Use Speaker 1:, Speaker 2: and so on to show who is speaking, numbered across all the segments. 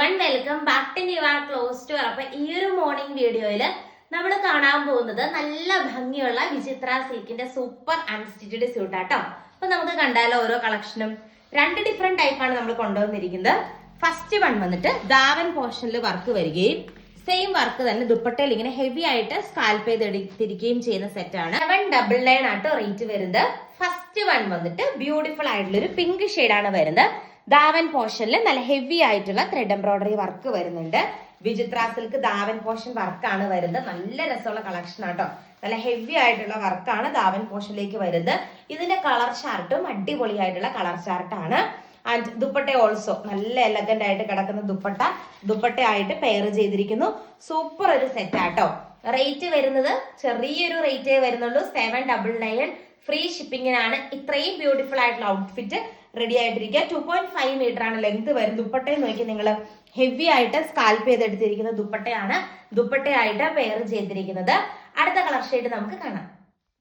Speaker 1: One welcome back to Niva closet അപ്പൊ ഈ ഒരു മോർണിംഗ് വീഡിയോയിൽ നമ്മൾ കാണാൻ പോകുന്നത് നല്ല ഭംഗിയുള്ള വിചിത്ര സിൽക്കിന്റെ സൂപ്പർ അൺസ്റ്റിച്ചഡ് സ്യൂട്ട് ആട്ടോ. അപ്പൊ നമുക്ക് കണ്ടാലോ ഓരോ കളക്ഷനും രണ്ട് ഡിഫറെന്റ് ടൈപ്പാണ് നമ്മൾ കൊണ്ടുവന്നിരിക്കുന്നത്. ഫസ്റ്റ് വൺ വന്നിട്ട് ദാവൻ പോർഷനിൽ വർക്ക് വരികയും സെയിം വർക്ക് തന്നെ ദുപ്പട്ടയിൽ ഇങ്ങനെ ഹെവി ആയിട്ട് സ്കാൽപ്പ് ചെയ്ത് ചെയ്യുന്ന സെറ്റാണ് സെവൻ ഡബിൾ നയൻ ആട്ടോ റേറ്റ് വരുന്നത്. ഫസ്റ്റ് വൺ വന്നിട്ട് ബ്യൂട്ടിഫുൾ ആയിട്ടുള്ള ഒരു പിങ്ക് ആണ് വരുന്നത്. ദാവൻ പോർഷനിൽ നല്ല ഹെവി ആയിട്ടുള്ള ത്രെഡ് എംബ്രോയിഡറി വർക്ക് വരുന്നുണ്ട്. വിചിത്ര സിൽക്ക് ദാവൻ പോർഷൻ വർക്കാണ് വരുന്നത്. നല്ല രസമുള്ള കളക്ഷൻ ആട്ടോ. നല്ല ഹെവി ആയിട്ടുള്ള വർക്കാണ് ദാവൻ പോർഷനിലേക്ക് വരുന്നത്. ഇതിന്റെ കളർ ചാർട്ടും അടിപൊളിയായിട്ടുള്ള കളർ ചാർട്ടാണ് ആൻഡ് ദുപ്പട്ട ഓൾസോ നല്ല എലഗന്റ് ആയിട്ട് കിടക്കുന്ന ദുപ്പട്ട. ദുപ്പട്ടയായിട്ട് പെയർ ചെയ്തിരിക്കുന്നു. സൂപ്പർ ഒരു സെറ്റ് ആട്ടോ. റേറ്റ് വരുന്നത് ചെറിയൊരു റേറ്റേ വരുന്നുള്ളൂ. സെവൻ ഡബിൾ നയൻ ഫ്രീ ഷിപ്പിങ്ങിനാണ് ഇത്രയും ബ്യൂട്ടിഫുൾ ആയിട്ടുള്ള ഔട്ട്ഫിറ്റ് റെഡി ആയിട്ടിരിക്കുക. ടു പോയിന്റ് ഫൈവ് മീറ്റർ ആണ് ലെങ്ത് വരും. ദുപ്പട്ടയും നോക്കി നിങ്ങൾ ഹെവി ആയിട്ട് സ്കാൽപ്പ് ചെയ്തെടുത്തിരിക്കുന്ന ദുപ്പട്ടയാണ് ദുപ്പട്ടയായിട്ട് വെയർ ചെയ്തിരിക്കുന്നത്. അടുത്ത കളർ ഷെയ്ഡ് നമുക്ക് കാണാം.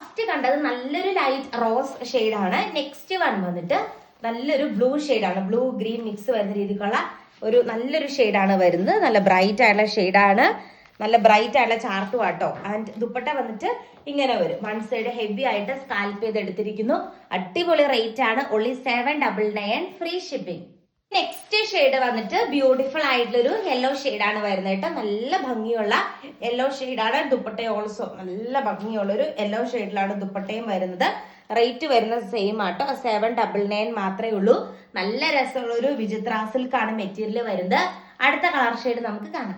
Speaker 1: ഫസ്റ്റ് കണ്ടത് നല്ലൊരു ലൈറ്റ് റോസ് ആണ്. നെക്സ്റ്റ് വൺ വന്നിട്ട് നല്ലൊരു ബ്ലൂ ആണ്. ബ്ലൂ ഗ്രീൻ മിക്സ് വരുന്ന രീതിക്കുള്ള ഒരു നല്ലൊരു ആണ് വരുന്നത്. നല്ല ബ്രൈറ്റ് ആയിട്ടുള്ള ഷെയ്ഡാണ് നല്ല ബ്രൈറ്റ് ആയിട്ടുള്ള ചാർട്ടും ആട്ടോ ആൻഡ് ദുപ്പട്ട വന്നിട്ട് ഇങ്ങനെ വരും. വൺ സൈഡ് ഹെവി ആയിട്ട് സ്കാൽപ്പ് ചെയ്ത് എടുത്തിരിക്കുന്നു അടിപൊളി റേറ്റ് ആണ്. Only seven double nine free shipping next shade വന്നിട്ട് ബ്യൂട്ടിഫുൾ ആയിട്ടുള്ളൊരു യെല്ലോ ആണ് വരുന്നത് കേട്ടോ. നല്ല ഭംഗിയുള്ള യെല്ലോ ആണ് ദുപ്പട്ട ഓൾസോ നല്ല ഭംഗിയുള്ള ഒരു യെല്ലോ ഷെയ്ഡിലാണ് ദുപ്പട്ടയും വരുന്നത്. റേറ്റ് വരുന്നത് സെയിം ആട്ടോ. സെവൻ ഡബിൾ നയൻ മാത്രമേ ഉള്ളൂ. നല്ല രസമുള്ള ഒരു വിചിത്ര സിൽക്കാണ് മെറ്റീരിയൽ വരുന്നത്. അടുത്ത കളർ ഷെയ്ഡ് നമുക്ക് കാണാം.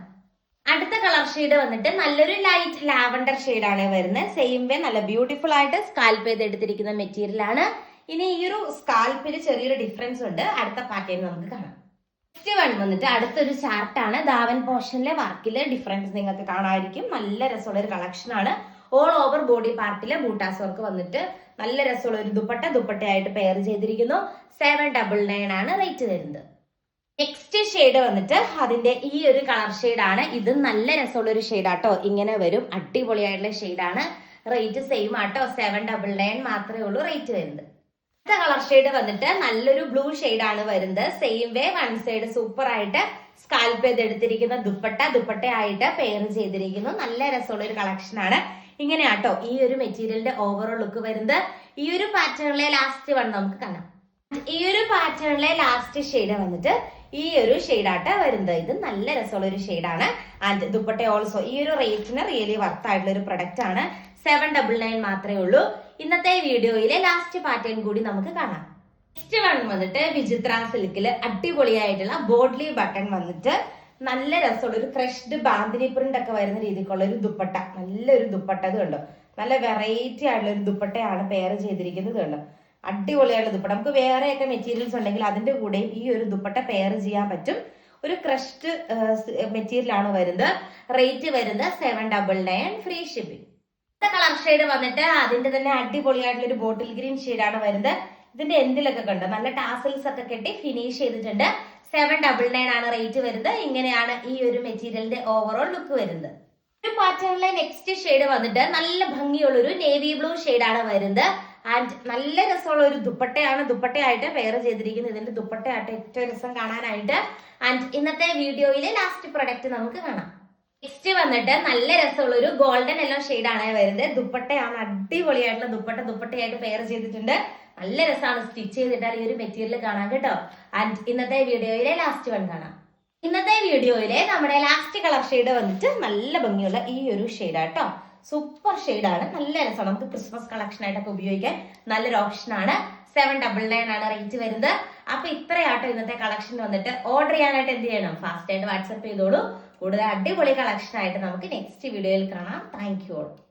Speaker 1: അടുത്ത കളർ ഷെയ്ഡ് വന്നിട്ട് നല്ലൊരു ലൈറ്റ് ലാവണ്ടർ ആണ് വരുന്നത്. സെയിം വേ നല്ല ബ്യൂട്ടിഫുൾ ആയിട്ട് സ്കാൽപ്പ് ചെയ്ത് എടുത്തിരിക്കുന്ന മെറ്റീരിയൽ ആണ്. ഇനി ഈ ഒരു സ്കാൽപ്പിൽ ചെറിയൊരു ഡിഫറൻസ് ഉണ്ട്. അടുത്ത പാറ്റേൺ നമുക്ക് കാണാം. നെക്സ്റ്റ് വൺ വന്നിട്ട് അടുത്തൊരു ചാർട്ടാണ് ദാവൻ പോർഷനിലെ വർക്കിലെ ഡിഫറൻസ് നിങ്ങൾക്ക് കാണാമായിരിക്കും നല്ല രസമുള്ള ഒരു കളക്ഷൻ ആണ് ഓൾ ഓവർ ബോഡി പാർട്ടിലെ ബൂട്ടാസ് വർക്ക് വന്നിട്ട് നല്ല രസമുള്ള ഒരു ദുപ്പട്ട ദുപ്പട്ടയായിട്ട് പെയർ ചെയ്തിരിക്കുന്നു. സെവൻ ഡബിൾ നയൻ ആണ് റേറ്റ് വരുന്നത്. നെക്സ്റ്റ് ഷെയ്ഡ് വന്നിട്ട് അതിന്റെ ഈ ഒരു കളർ ഷെയ്ഡാണ് ഇത് നല്ല രസമുള്ള ഒരു ഷെയ്ഡാട്ടോ ഇങ്ങനെ വരും. അടിപൊളിയായിട്ടുള്ള ഷെയ്ഡാണ് റേറ്റ് സെയിം ആട്ടോ. സെവൻ ഡബിൾ നയൻ മാത്രമേ ഉള്ളൂ റേറ്റ് വരുന്നത്. അടുത്ത കളർ ഷെയ്ഡ് വന്നിട്ട് നല്ലൊരു ബ്ലൂ ആണ് വരുന്നത്. Same way one side super ആയിട്ട് സ്കാൽപ്പ് ചെയ്ത് എടുത്തിരിക്കുന്ന ദുപ്പട്ട. ആയിട്ട് പെയർ ചെയ്തിരിക്കുന്നു. നല്ല രസമുള്ള ഒരു കളക്ഷൻ ആണ് ഇങ്ങനെയാട്ടോ ഈ ഒരു മെറ്റീരിയലിന്റെ ഓവറോൾ ലുക്ക് വരുന്നത്. ഈ ഒരു പാറ്റേണിലെ ലാസ്റ്റ് വൺ നമുക്ക് കാണാം. ഈ ഒരു പാറ്റേണിലെ ലാസ്റ്റ് ഷെയ്ഡ് വന്നിട്ട് ഈ ഒരു ഷെയ്ഡാട്ട് വരുന്നത്. ഇത് നല്ല രസമുള്ള ഒരു ഷെയ്ഡാണ് ആൻഡ് ദുപ്പട്ട ഓൾസോ ഈ ഒരു റേറ്റിന് റിയലി വർത്ത് ആയിട്ടുള്ള ഒരു പ്രൊഡക്റ്റ് ആണ്. സെവൻ ഡബിൾ നയൻ മാത്രമേ ഉള്ളൂ. ഇന്നത്തെ വീഡിയോയിലെ ലാസ്റ്റ് പാറ്റേൺ കൂടി നമുക്ക് കാണാം. നെക്സ്റ്റ് വൺ വന്നിട്ട് വിചിത്ര സിൽക്കിൽ അടിപൊളിയായിട്ടുള്ള ബോഡ്ലി ബട്ടൺ വന്നിട്ട് നല്ല രസമുള്ള ഒരു ക്രഷ്ഡ് ബാന്തിനി പ്രിന്റ് ഒക്കെ വരുന്ന രീതിക്കുള്ള ഒരു ദുപ്പട്ട. നല്ലൊരു ദുപ്പട്ട ഇത് കണ്ടോ നല്ല വെറൈറ്റി ആയിട്ടുള്ള ഒരു ദുപ്പട്ടയാണ് പെയർ ചെയ്തിരിക്കുന്നത് കണ്ടോ? അടിപൊളിയായിട്ടുള്ള ദുപ്പട്ട. നമുക്ക് വേറെയൊക്കെ മെറ്റീരിയൽസ് ഉണ്ടെങ്കിൽ അതിന്റെ കൂടെയും ഈ ഒരു ദുപ്പട്ട പെയർ ചെയ്യാൻ പറ്റും. ഒരു ക്രഷ്ഡ് മെറ്റീരിയൽ ആണ് വരുന്നത്. റേറ്റ് വരുന്നത് seven double nine free shipping colour shade വന്നിട്ട് അതിന്റെ തന്നെ അടിപൊളിയായിട്ടുള്ള ഒരു ബോട്ടിൽ ഗ്രീൻ ആണ് വരുന്നത്. ഇതിന്റെ എന്തിലൊക്കെ കണ്ട്? നല്ല ടാസൽസ് ഒക്കെ കെട്ടി ഫിനിഷ് ചെയ്തിട്ടുണ്ട്. സെവൻ ഡബിൾ നയൻ ആണ് റേറ്റ് വരുന്നത്. ഇങ്ങനെയാണ് ഈ ഒരു മെറ്റീരിയലിന്റെ ഓവറോൾ ലുക്ക് വരുന്നത്. ഒരു പാറ്റേണിലെ നെക്സ്റ്റ് ഷെയ്ഡ് വന്നിട്ട് നല്ല ഭംഗിയുള്ള ഒരു നേവി ബ്ലൂ ആണ് വരുന്നത്. ആൻഡ് നല്ല രസമുള്ള ഒരു ദുപ്പട്ടയാണ്. ദുപ്പട്ടയായിട്ട് പെയർ ചെയ്തിരിക്കുന്നത്. ഇതിന്റെ ദുപ്പട്ടയായിട്ട് ഏറ്റവും രസം കാണാനായിട്ട്. ആൻഡ് ഇന്നത്തെ വീഡിയോയിലെ ലാസ്റ്റ് പ്രൊഡക്റ്റ് നമുക്ക് കാണാം. നെക്സ്റ്റ് വന്നിട്ട് നല്ല രസമുള്ള ഒരു ഗോൾഡൻ യെല്ലോ ആണ് വരുന്നത്. ദുപ്പട്ടയാണ്. അടിപൊളിയായിട്ടുള്ള ദുപ്പട്ട. ദുപ്പട്ടയായിട്ട് പെയർ ചെയ്തിട്ടുണ്ട്. നല്ല രസമാണ് സ്റ്റിച്ച് ചെയ്തിട്ടാൽ ഈ ഒരു മെറ്റീരിയൽ കാണാൻ കേട്ടോ. ആൻഡ് ഇന്നത്തെ വീഡിയോയിലെ ലാസ്റ്റ് വൺ കാണാം. ഇന്നത്തെ വീഡിയോയിലെ നമ്മുടെ ലാസ്റ്റ് കളർ ഷെയ്ഡ് വന്നിട്ട് നല്ല ഭംഗിയുള്ള ഈ ഒരു ഷെയ്ഡാട്ടോ സൂപ്പർ ആണ്. നല്ല രസമാണ്. നമുക്ക് ക്രിസ്മസ് കളക്ഷൻ ആയിട്ടൊക്കെ ഉപയോഗിക്കാൻ നല്ലൊരു ഓപ്ഷൻ ആണ്. സെവൻ ഡബിൾ നയൻ ആണ് റേറ്റ് വരുന്നത്. അപ്പൊ ഇത്രയാട്ടോ ഇന്നത്തെ കളക്ഷൻ വന്നിട്ട്. ഓർഡർ ചെയ്യാനായിട്ട് എന്ത് ചെയ്യണം? ഫാസ്റ്റ് ആയിട്ട് വാട്സപ്പ് ചെയ്തോളൂ. കൂടുതൽ അടിപൊളി കളക്ഷൻ ആയിട്ട് നമുക്ക് നെക്സ്റ്റ് വീഡിയോയിൽ കാണാം. Thank you all